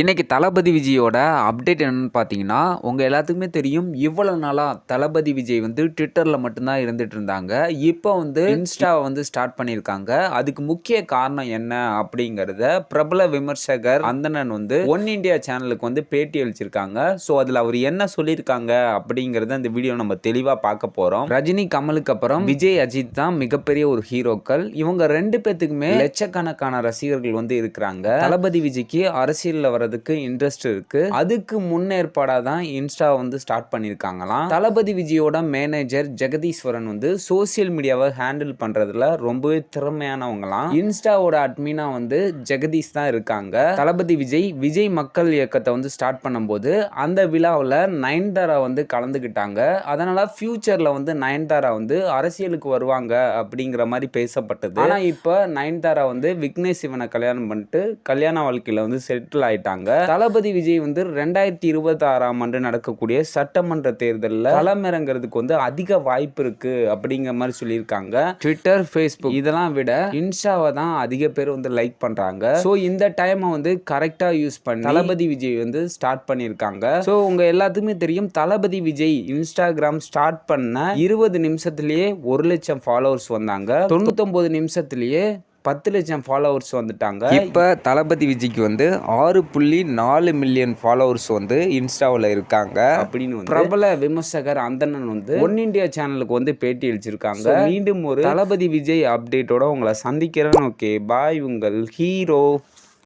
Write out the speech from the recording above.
இன்றைக்கி தளபதி விஜயோட அப்டேட் என்னன்னு பார்த்தீங்கன்னா உங்கள் எல்லாத்துக்குமே தெரியும் இவ்வளோ நாளாக தளபதி விஜய் வந்து ட்விட்டரில் மட்டும்தான் இருந்துட்டு இருந்தாங்க. இப்போ வந்து இன்ஸ்டாவை வந்து ஸ்டார்ட் பண்ணியிருக்காங்க. அதுக்கு முக்கிய காரணம் என்ன அப்படிங்கிறத பிரபல விமர்சகர் அந்தணன் வந்து ஒன் இண்டியா சேனலுக்கு வந்து பேட்டி அளிச்சிருக்காங்க. ஸோ அதில் அவர் என்ன சொல்லியிருக்காங்க அப்படிங்கிறத இந்த வீடியோ நம்ம தெளிவாக பார்க்க போகிறோம் ரஜினி கமலுக்கு அப்புறம் விஜய் அஜித் தான் மிகப்பெரிய ஒரு ஹீரோக்கள். இவங்க ரெண்டு பேத்துக்குமே லட்சக்கணக்கான ரசிகர்கள் வந்து இருக்கிறாங்க. தளபதி விஜய்க்கு அரசியலில் வர வர்றதுக்கு இன்ட்ரெஸ்ட் இருக்கு. அதுக்கு முன்னேற்பாடா தான் இன்ஸ்டா வந்து ஸ்டார்ட் பண்ணியிருக்காங்களாம் தளபதி விஜயோட மேனேஜர் ஜெகதீஸ்வரன் வந்து சோசியல் மீடியாவை ஹேண்டில் பண்றதுல ரொம்பவே திறமையானவங்களாம். இன்ஸ்டாவோட அட்மினா வந்து ஜெகதீஷ் தான் இருக்காங்க. தளபதி விஜய் விஜய் மக்கள் இயக்கத்தை வந்து ஸ்டார்ட் பண்ணும்போது அந்த விழாவில் நயன்தாரா வந்து கலந்துக்கிட்டாங்க அதனால ஃபியூச்சரில் வந்து நயன்தாரா வந்து அரசியலுக்கு வருவாங்க அப்படிங்கிற மாதிரி பேசப்பட்டது. ஆனால் இப்போ நயன்தாரா வந்து விக்னேஷ் சிவனை கல்யாணம் பண்ணிட்டு கல்யாண வாழ்க்கையில் வந்து செட்டில் ஆயிட்டாங்க. தளபதி விஜய் வந்து ரெண்டாயிரத்தி இருபத்தி ஆறாம் ஆண்டு நடக்கக்கூடிய சட்டமன்ற தேர்தலில் களமிறங்கிறதுக்கு வந்து அதிக வாய்ப்பு இருக்கு அப்படிங்கிற மாதிரி சொல்லியிருக்காங்க. ட்விட்டர் ஃபேஸ்புக் இதெல்லாம் விட இன்ஸ்டாவை தான் அதிக பேர் வந்து லைக் பண்றாங்க. ஸோ இந்த டைமை வந்து கரெக்டாக யூஸ் பண்ணி தளபதி விஜய் வந்து ஸ்டார்ட் பண்ணியிருக்காங்க. ஸோ உங்க எல்லாத்துக்குமே தெரியும் தளபதி விஜய் இன்ஸ்டாகிராம் ஸ்டார்ட் பண்ண இருபது நிமிஷத்துலயே ஒரு லட்சம் ஃபாலோவர்ஸ் வந்தாங்க. தொண்ணூத்தொன்பது நிமிஷத்துலயே பத்து லட்சம் ஃபாலோவர்ஸ் வந்துட்டாங்க. இப்போ தளபதி விஜய்க்கு வந்து ஆறு புள்ளி நாலு மில்லியன் ஃபாலோவர்ஸ் வந்து இன்ஸ்டாவில் இருக்காங்க. அப்படின்னு வந்து பிரபல விமர்சகர் அந்தணன் வந்து ஒன் இந்தியா சேனலுக்கு வந்து பேட்டி அளிச்சிருக்காங்க. மீண்டும் ஒரு தளபதி விஜய் அப்டேட்டோட உங்களை சந்திக்கிறேன். ஓகே பாய் உங்கள் ஹீரோ.